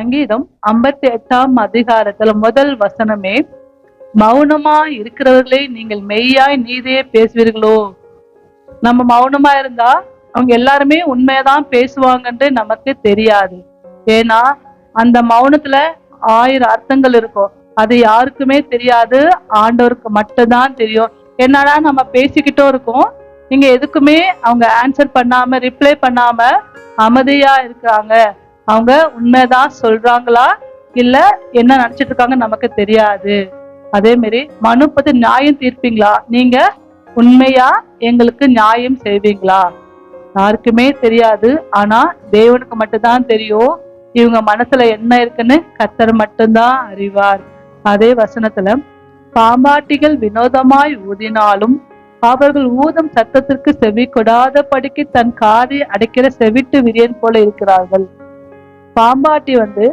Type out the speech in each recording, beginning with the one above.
சங்கீதம் ஐம்பத்தி எட்டாம் அதிகாரத்துல முதல் வசனமே மௌனமா இருக்கிறவர்களே நீங்கள் மெய்யாய் நீதியே பேசுவீர்களோ? நம்ம மௌனமா இருந்தா அவங்க எல்லாருமே உண்மையதான் பேசுவாங்கன்ட்டு நமக்கு தெரியாது. ஏன்னா அந்த மௌனத்துல ஆயிரம் அர்த்தங்கள் இருக்கும். அது யாருக்குமே தெரியாது ஆண்டவருக்கு மட்டும்தான் தெரியும். என்னடா நம்ம பேசிக்கிட்டும் இருக்கோம் நீங்க எதுக்குமே அவங்க ஆன்சர் பண்ணாம ரிப்ளை பண்ணாம அமைதியா இருக்காங்க அவங்க உண்மைதான் சொல்றாங்களா? இல்ல என்ன நினைச்சிட்டு இருக்காங்க நமக்கு தெரியாது. அதே மாதிரி மனு பத்தி நியாயம் தீர்ப்பீங்களா? நீங்க உண்மையா எங்களுக்கு நியாயம் செய்வீங்களா? யாருக்குமே தெரியாது. ஆனா தேவனுக்கு மட்டும்தான் தெரியும் இவங்க மனசுல என்ன இருக்குன்னு. கத்தர் மட்டும்தான் அறிவார். அதே வசனத்துல பாம்பாட்டிகள் வினோதமாய் ஊதினாலும் அவர்கள் ஊதம் சத்தத்திற்கு செவி கொடாதபடிக்கு தன் காதை அடைக்கிற செவிட்டு விரியன் போல இருக்கிறார்கள். பாம்பாட்டி வந்து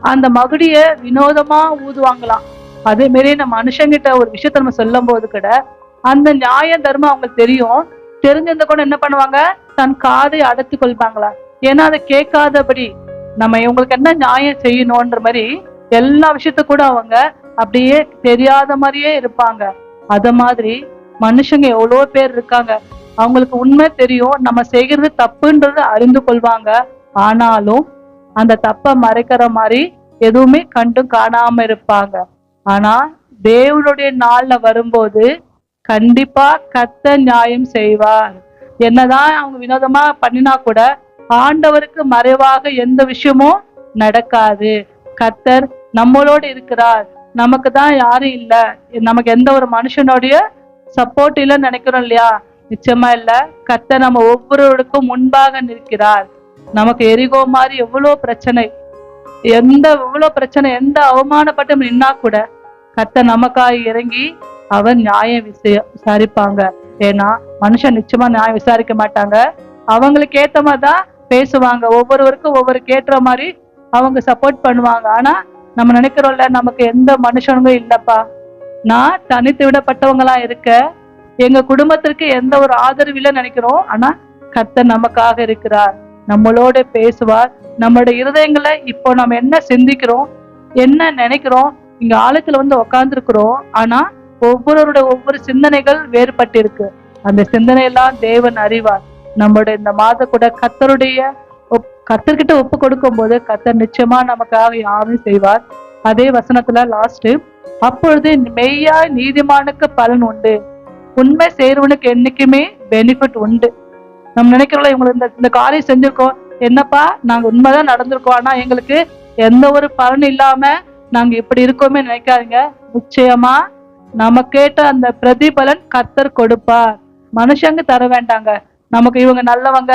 அந்த மகுடிய வினோதமா ஊதுவாங்களாம் அதே மாரி நம்ம மனுஷங்கிட்ட ஒரு விஷயத்த நம்ம சொல்லும் போது கூட அந்த நியாய தர்மம் அவங்களுக்கு தெரியும். தெரிஞ்சிருந்த கூட என்ன பண்ணுவாங்க? தன் காதை அடைத்து கொள்வாங்களா? ஏன்னா அதை கேட்காதபடி நம்ம இவங்களுக்கு என்ன நியாயம் செய்யணும்ன்ற மாதிரி எல்லா விஷயத்த கூட அவங்க அப்படியே தெரியாத மாதிரியே இருப்பாங்க. அத மாதிரி மனுஷங்க எவ்வளோ பேர் இருக்காங்க. அவங்களுக்கு உண்மை தெரியும். நம்ம செய்கிறது தப்புன்றது அறிந்து கொள்வாங்க. ஆனாலும் அந்த தப்பை மறைக்கிற மாதிரி எதுவுமே கண்டும் காணாம இருப்பாங்க. ஆனா தேவனுடைய நாள்ல வரும்போது கண்டிப்பா கத்த நியாயம் செய்வார். என்னதான் அவங்க வினோதமா பண்ணினா கூட ஆண்டவருக்கு மறைவாக எந்த விஷயமும் நடக்காது. கத்தர் நம்மளோடு இருக்கிறார். நமக்கு தான் யாரும் இல்ல. நமக்கு எந்த ஒரு மனுஷனுடைய சப்போர்ட் இல்லைன்னு நினைக்கிறோம் இல்லையா? நிச்சயமா இல்ல. கத்தர் நம்ம ஒவ்வொருவருக்கும் முன்பாக நிற்கிறார். நமக்கு எரிகோ மாதிரி எவ்வளோ பிரச்சனை எந்த எவ்வளவு பிரச்சனை எந்த அவமானப்பட்டு நின்னா கூட கத்த நமக்காக இறங்கி அவர் நியாயம் விசய விசாரிப்பாங்க. ஏன்னா மனுஷன் நிச்சயமா நியாயம் விசாரிக்க மாட்டாங்க. அவங்களுக்கு ஏத்த மாதிரி தான் பேசுவாங்க. ஒவ்வொருவருக்கும் ஒவ்வொரு கேட்டுற மாதிரி அவங்க சப்போர்ட் பண்ணுவாங்க. ஆனா நம்ம நினைக்கிறோம்ல நமக்கு எந்த மனுஷனுமே இல்லப்பா. நான் தனித்து விடப்பட்டவங்களா இருக்க எங்க குடும்பத்திற்கு எந்த ஒரு ஆதரவு இல்லை நினைக்கிறோம். ஆனா கத்த நமக்காக இருக்கிறார். நம்மளோட பேசுவார். நம்மளோட இருதயங்களை இப்போ நம்ம என்ன சிந்திக்கிறோம் என்ன நினைக்கிறோம் இங்க ஆழத்துல வந்து உக்காந்துருக்கிறோம். ஆனா ஒவ்வொருவருடைய ஒவ்வொரு சிந்தனைகள் வேறுபட்டு இருக்கு அந்த சிந்தனையெல்லாம் தேவன் அறிவார். நம்மளுடைய இந்த மாத கூட கத்தருடைய ஒப்- ஒப்பு கொடுக்கும் போது கத்தர் நிச்சயமா நமக்காக யாரும் செய்வார். அதே வசனத்துல லாஸ்ட் அப்பொழுது மெய்யா நீதிமானுக்கு பலன் உண்டு. உண்மை செய்யறவனுக்கு என்னைக்குமே பெனிஃபிட் உண்டு. நம்ம நினைக்கிறோம் இவங்களை இந்த இந்த காரியம் செஞ்சிருக்கோம். என்னப்பா நாங்க உண்மைதான் நடந்திருக்கோம். ஆனா எங்களுக்கு எந்த ஒரு பலன் இல்லாம நாங்க இப்படி இருக்கோமே நினைக்காதீங்க. நிச்சயமா நம்ம கேட்ட அந்த பிரதிபலன் கத்தர் கொடுப்பார். மனுஷங்க தர வேண்டாங்க. நமக்கு இவங்க நல்லவங்க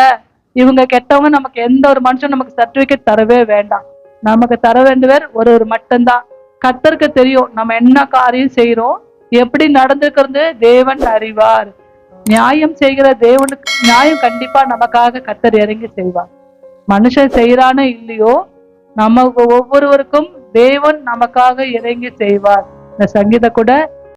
இவங்க கெட்டவங்க நமக்கு எந்த ஒரு மனுஷன் நமக்கு சர்டிபிகேட் தரவே வேண்டாம். நமக்கு தர வேண்டியவர் ஒரு ஒரு மட்டும்தான். கத்தருக்கு தெரியும் நம்ம என்ன காரியம் செய்யறோம் எப்படி நடந்துக்கிறது தேவன் அறிவார். நியாயம் செய்கிற தேவனுக்கு நியாயம் கண்டிப்பா நமக்காக கத்தர் இறங்கி செய்வார். மனுஷன் செய்யறானோ இல்லையோ நம்ம ஒவ்வொருவருக்கும் தேவன் நமக்காக இறங்கி செய்வார். இந்த சங்கீத கூட